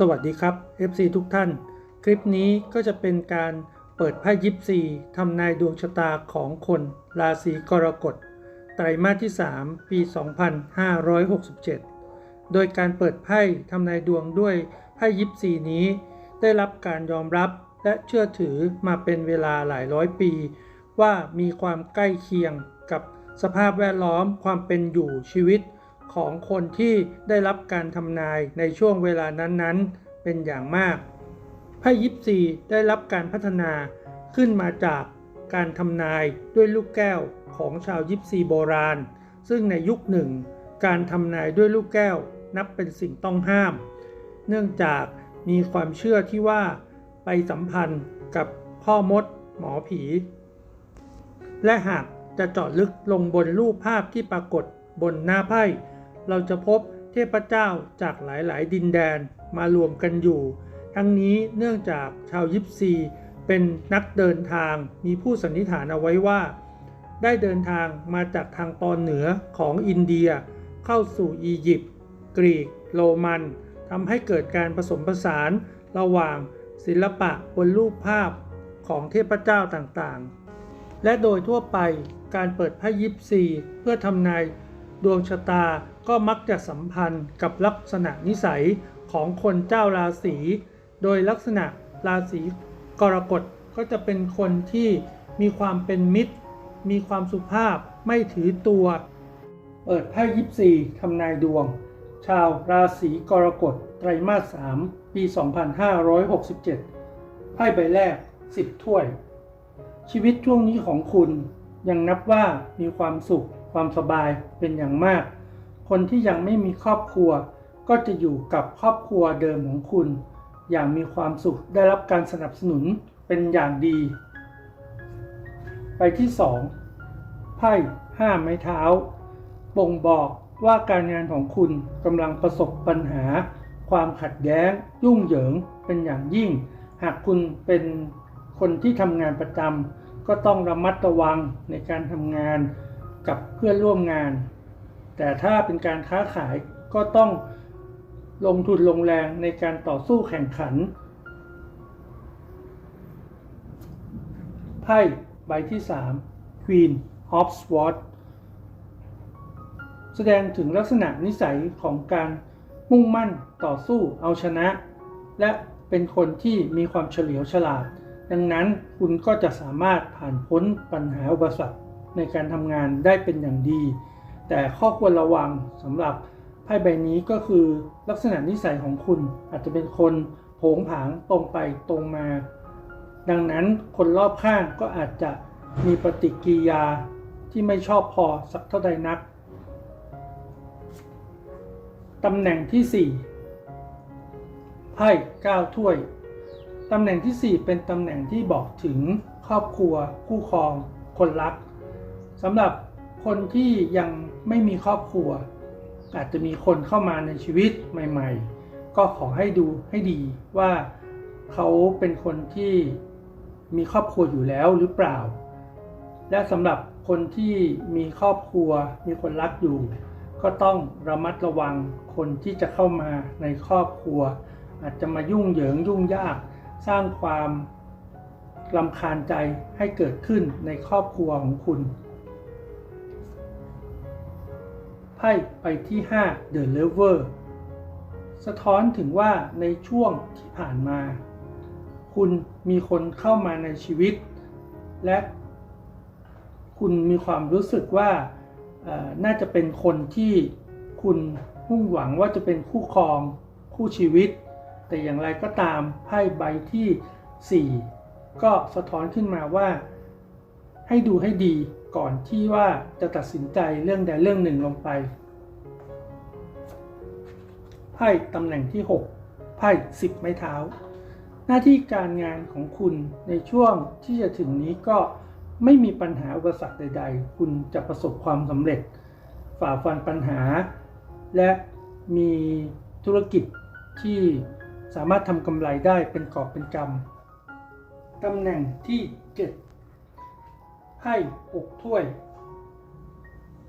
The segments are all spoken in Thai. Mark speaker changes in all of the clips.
Speaker 1: สวัสดีครับ FC ทุกท่าน คลิปนี้ก็จะเป็นการเปิดไพ่ยิปซีทำนายดวงชะตาของคนราศีกรกฎไตรมาสที่ 3 ปี 2567 โดยการเปิดไพ่ทำนายดวงด้วยไพ่ยิปซีนี้ ได้รับการยอมรับและเชื่อถือมาเป็นเวลาหลายร้อยปี ว่ามีความใกล้เคียงกับสภาพแวดล้อมความเป็นอยู่ชีวิต ของคนที่ได้รับการทำนายในช่วงเวลานั้นๆ เป็นอย่างมากไพ่ยิปซีได้รับการพัฒนาขึ้นมาจากการทำนายด้วยลูกแก้วของชาวยิปซีโบราณ ซึ่งในยุคหนึ่ง การทำนายด้วยลูกแก้วนับเป็นสิ่งต้องห้าม เนื่องจากมีความเชื่อที่ว่าไปสัมพันธ์กับพ่อมดหมอผี และหากจะเจาะลึกลงบนรูปภาพที่ปรากฏบนหน้าไพ่ เราจะพบเทพเจ้าจากหลายๆ ดินแดนมารวมกันอยู่ ทั้งนี้เนื่องจากชาวยิปซีเป็นนักเดินทางมีผู้สันนิษฐานเอาไว้ว่า ได้เดินทางมาจากทางตอนเหนือของอินเดีย เข้าสู่อียิปต์กรีก โรมันทำให้เกิดการผสมผสานระหว่างศิลปะบนรูปภาพของเทพเจ้าต่างๆ และโดยทั่วไปการเปิดไพ่ยิปซีเพื่อทำนายดวงชะตา ก็มักจะสัมพันธ์กับลักษณะนิสัยของคนเจ้าราศีโดยลักษณะราศีกรกฎก็จะเป็นคนที่มีความเป็นมิตร มีความสุภาพไม่ถือตัว เปิดไพ่ยิปซีทำนายดวง ชาวราศีกรกฎไตรมาส 3 ปี 2567 ไพ่ใบแรก 10 ถ้วย ชีวิตช่วงนี้ของคุณยังนับว่ามีความสุขความสบายเป็นอย่างมาก คนที่ยังไม่มีครอบครัว ก็จะอยู่กับครอบครัวเดิมของคุณ อย่างมีความสุขได้รับการสนับสนุนเป็นอย่างดี ไปที่ 2 ไพ่ห้าไม้เท้า บ่งบอกว่าการงานของคุณกำลังประสบปัญหา ความขัดแย้ง ยุ่งเหยิงเป็นอย่างยิ่ง หากคุณเป็นคนที่ทำงานประจำก็ต้องระมัดระวังในการทำงานกับเพื่อนร่วมงาน แต่ถ้าเป็นการค้าขายก็ต้องลงทุนลงแรงในการต่อสู้แข่งขัน ไพ่ใบที่ 3 Queen of Swords แสดงถึงลักษณะนิสัยของการมุ่งมั่นต่อสู้เอาชนะ และเป็นคนที่มีความเฉลียวฉลาด ดังนั้นคุณก็จะสามารถผ่านพ้นปัญหาอุปสรรคในการทำงานได้เป็นอย่างดี แต่ข้อควรระวังสำหรับไพ่ใบนี้ก็คือลักษณะนิสัยของคุณอาจจะเป็นคนโผงผางตรงไปตรงมา ดังนั้นคนรอบข้างก็อาจจะมีปฏิกิริยาที่ไม่ชอบพอสักเท่าใดนักตำแหน่งที่ 4 ไพ่9ถ้วย ตำแหน่งที่ 4 เป็นตำแหน่งที่บอกถึงครอบครัว คู่ครอง คนรักสำหรับ คนที่ยังไม่มีครอบครัว อาจจะมีคนเข้ามาในชีวิตใหม่ ๆ ก็ขอให้ดูให้ดีว่าเขาเป็นคนที่มีครอบครัวอยู่แล้วหรือเปล่า และสำหรับคนที่มีครอบครัวมีคนรักอยู่ ก็ต้องระมัดระวังคนที่จะเข้ามาในครอบครัว อาจจะมายุ่งเหยิงยุ่งยาก สร้างความลำคาญใจให้เกิดขึ้นในครอบครัวของคุณ พ่ไปที่ 5 The Lover สะท้อนถึงว่าในช่วงที่ผ่านมา คุณมีคนเข้ามาในชีวิต และคุณมีความรู้สึกว่าน่าจะเป็นคนที่คุณมุ่งหวังว่าจะเป็นคู่ครองคู่ชีวิต แต่อย่างไรก็ตามไพ่ใบที่ 4 ก็สะท้อนขึ้นมาว่า ให้ดูให้ดี ก่อนที่ว่าจะตัดสินใจเรื่องใดเรื่องหนึ่งลงไป ไพ่ตำแหน่งที่ 6 ไพ่10ไม้เท้า หน้าที่การงานของคุณในช่วงที่จะถึงนี้ก็ไม่มีปัญหาอุปสรรคใด ๆ คุณจะประสบความสำเร็จ ฝ่าฟันปัญหา และมีธุรกิจที่สามารถทำกำไรได้เป็นกอบเป็นกำตำแหน่งที่ 7 ไพ่6ถ้วย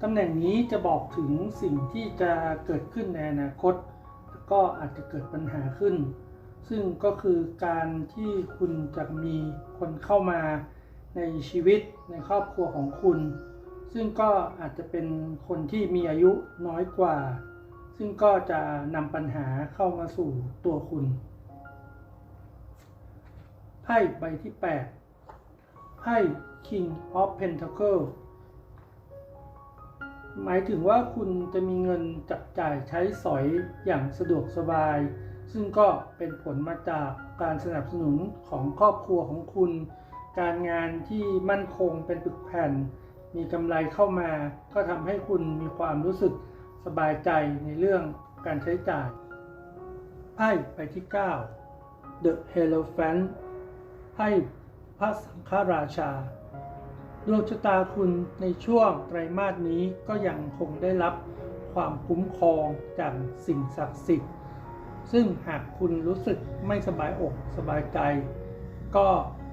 Speaker 1: ตำแหน่งนี้จะบอกถึงสิ่งที่จะเกิดขึ้นในอนาคตก็อาจจะเกิดปัญหาขึ้น ซึ่งก็คือการที่คุณจะมีคนเข้ามาในชีวิตในครอบครัวของคุณ ซึ่งก็อาจจะเป็นคนที่มีอายุน้อยกว่า ซึ่งก็จะนำปัญหาเข้ามาสู่ตัวคุณไพ่ใบที่ 8 ไพ่ King of Pentacle หมายถึงว่าคุณจะมีเงินจับจ่ายใช้สอยอย่างสะดวกสบาย ซึ่งก็เป็นผลมาจากการสนับสนุนของครอบครัวของคุณ การงานที่มั่นคงเป็นปึกแผ่น มีกำไรเข้ามา ก็ทำให้คุณมีความรู้สึกสบายใจในเรื่องการใช้จ่าย ไพ่ไปที่ 9 The Hierophant ไพ่ พระสังฆราชา ดวงชะตาคุณในช่วงไตรมาสนี้ก็ยังคงได้รับความคุ้มครองจากสิ่งศักดิ์สิทธิ์ ซึ่งหากคุณรู้สึกไม่สบายอกสบายใจ ก็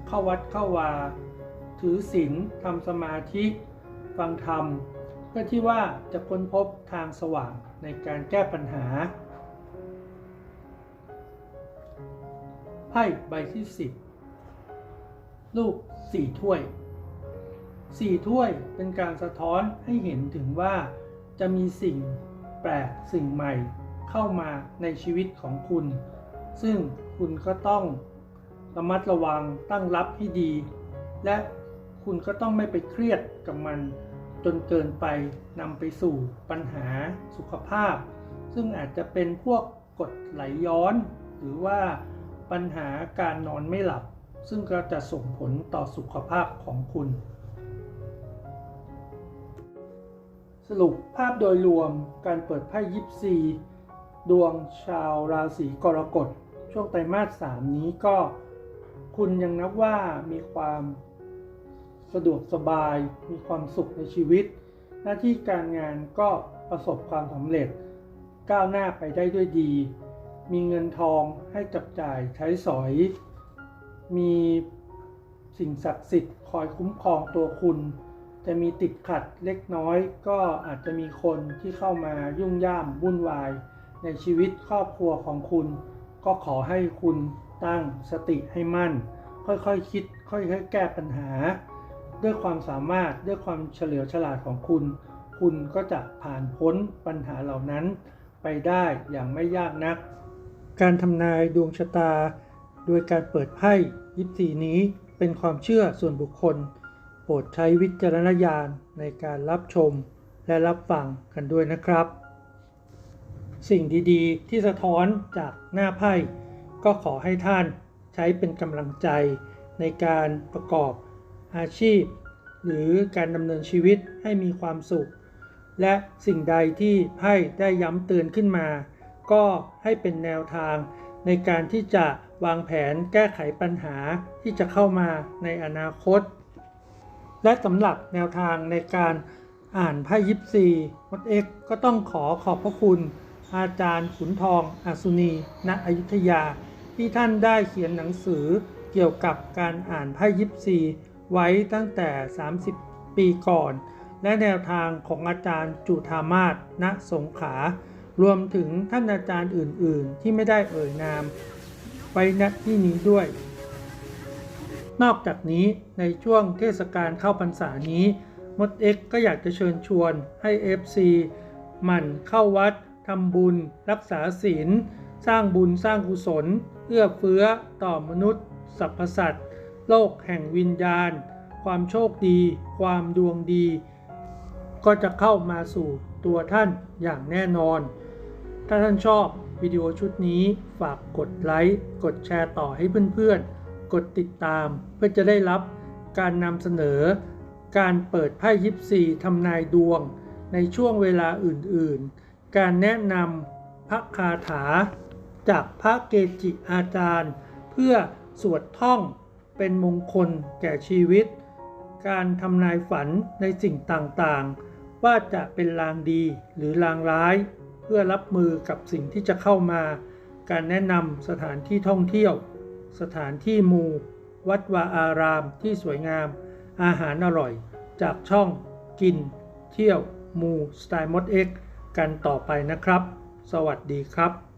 Speaker 1: เข้าวัดเข้าวา ถือศีลทำสมาธิฟังธรรม เพื่อที่ว่าจะค้นพบทางสว่างในการแก้ปัญหาไพ่ใบที่ 10 ลูกสี่ถ้วยสี่ถ้วยเป็นการสะท้อนให้เห็นถึงว่า จะมีสิ่งแปลกสิ่งใหม่เข้ามาในชีวิตของคุณ ซึ่งคุณก็ต้องระมัดระวังตั้งรับให้ดี และคุณก็ต้องไม่ไปเครียดกับมัน จนเกินไปนำไปสู่ปัญหาสุขภาพ ซึ่งอาจจะเป็นพวกกดไหลย้อน หรือว่าปัญหาการนอนไม่หลับ ซึ่งก็จะส่งผลต่อสุขภาพของคุณ สรุปภาพโดยรวมการเปิดไพ่ยิปซีดวงชาวราศีกรกฎ ช่วงไตรมาส3นี้ก็คุณยังนับว่ามีความสะดวกสบาย มีความสุขในชีวิต หน้าที่การงานก็ประสบความสำเร็จ ก้าวหน้าไปได้ด้วยดี มีเงินทองให้จับจ่ายใช้สอย มีสิ่งศักดิ์สิทธิ์คอยคุ้มครองตัวคุณ จะมีติดขัดเล็กน้อย ก็อาจจะมีคนที่เข้ามายุ่งย่ามวุ่นวาย ในชีวิตครอบครัวของคุณ ก็ขอให้คุณตั้งสติให้มั่น ค่อยๆคคิด ค่อยๆแก้ปัญหา ด้วยความสามารถด้วยความเฉลียวฉลาดของคุณ คุณก็จะผ่านพ้นปัญหาเหล่านั้น ไปได้อย่างไม่ยากนัก การทำนายดวงชะตา โดยการเปิดไพ่ยิปซีนี้เป็นความเชื่อส่วนบุคคล โปรดใช้วิจารณญาณในการรับชมและรับฟังกันด้วยนะครับ สิ่งดีๆ ที่สะท้อนจากหน้าไพ่ก็ขอให้ท่านใช้เป็นกำลังใจในการประกอบอาชีพ หรือการดำเนินชีวิตให้มีความสุข และสิ่งใดที่ไพ่ได้ย้ำเตือนขึ้นมา ก็ให้เป็นแนวทาง ในการที่จะวางแผนแก้ไขปัญหาที่จะเข้ามาในอนาคต และสำหรับแนวทางในการอ่านไพ่ยิปซีมดเอ็กก็ต้องขอขอบพระคุณ อาจารย์ขุนทองอาสุนีณอยุธยา ที่ท่านได้เขียนหนังสือเกี่ยวกับการอ่านไพ่ยิปซีไว้ตั้งแต่ 30 ปีก่อน และแนวทางของอาจารย์จุธามาศณสงขา รวมถึงท่านอาจารย์อื่น ๆ ที่ไม่ได้เอ่ยนามไว้ณที่นี้ด้วย นอกจากนี้ในช่วงเทศกาลเข้าพรรษานี้มดเอ็กก็อยากจะเชิญชวนให้ FC หมั่นเข้าวัดทำบุญ รักษาศีล สร้างบุญสร้างกุศล เอื้อเฟื้อต่อมนุษย์สรรพสัตว์ โลกแห่งวิญญาณ ความโชคดี ความดวงดี ก็จะเข้ามาสู่ตัวท่านอย่างแน่นอน ถ้าท่านชอบวิดีโอชุดนี้ฝากกดไลค์ กดแชร์ต่อให้เพื่อนๆ กดติดตามเพื่อจะได้รับการนำเสนอ การเปิดไพ่ยิปซีทำนายดวง ในช่วงเวลาอื่นๆ การแนะนำพระคาถา จากพระเกจิอาจารย์ เพื่อสวดท่องเป็นมงคลแก่ชีวิต การทำนายฝันในสิ่งต่างๆ ว่าจะเป็นลางดีหรือลางร้าย เพื่อรับมือกับสิ่งที่จะเข้ามา การแนะนำสถานที่ท่องเที่ยว สถานที่มูวัดวาอารามที่สวยงาม อาหารอร่อย จากช่อง กิน เที่ยว มูสไตล์มดเอ็กกันต่อไปนะครับ สวัสดีครับ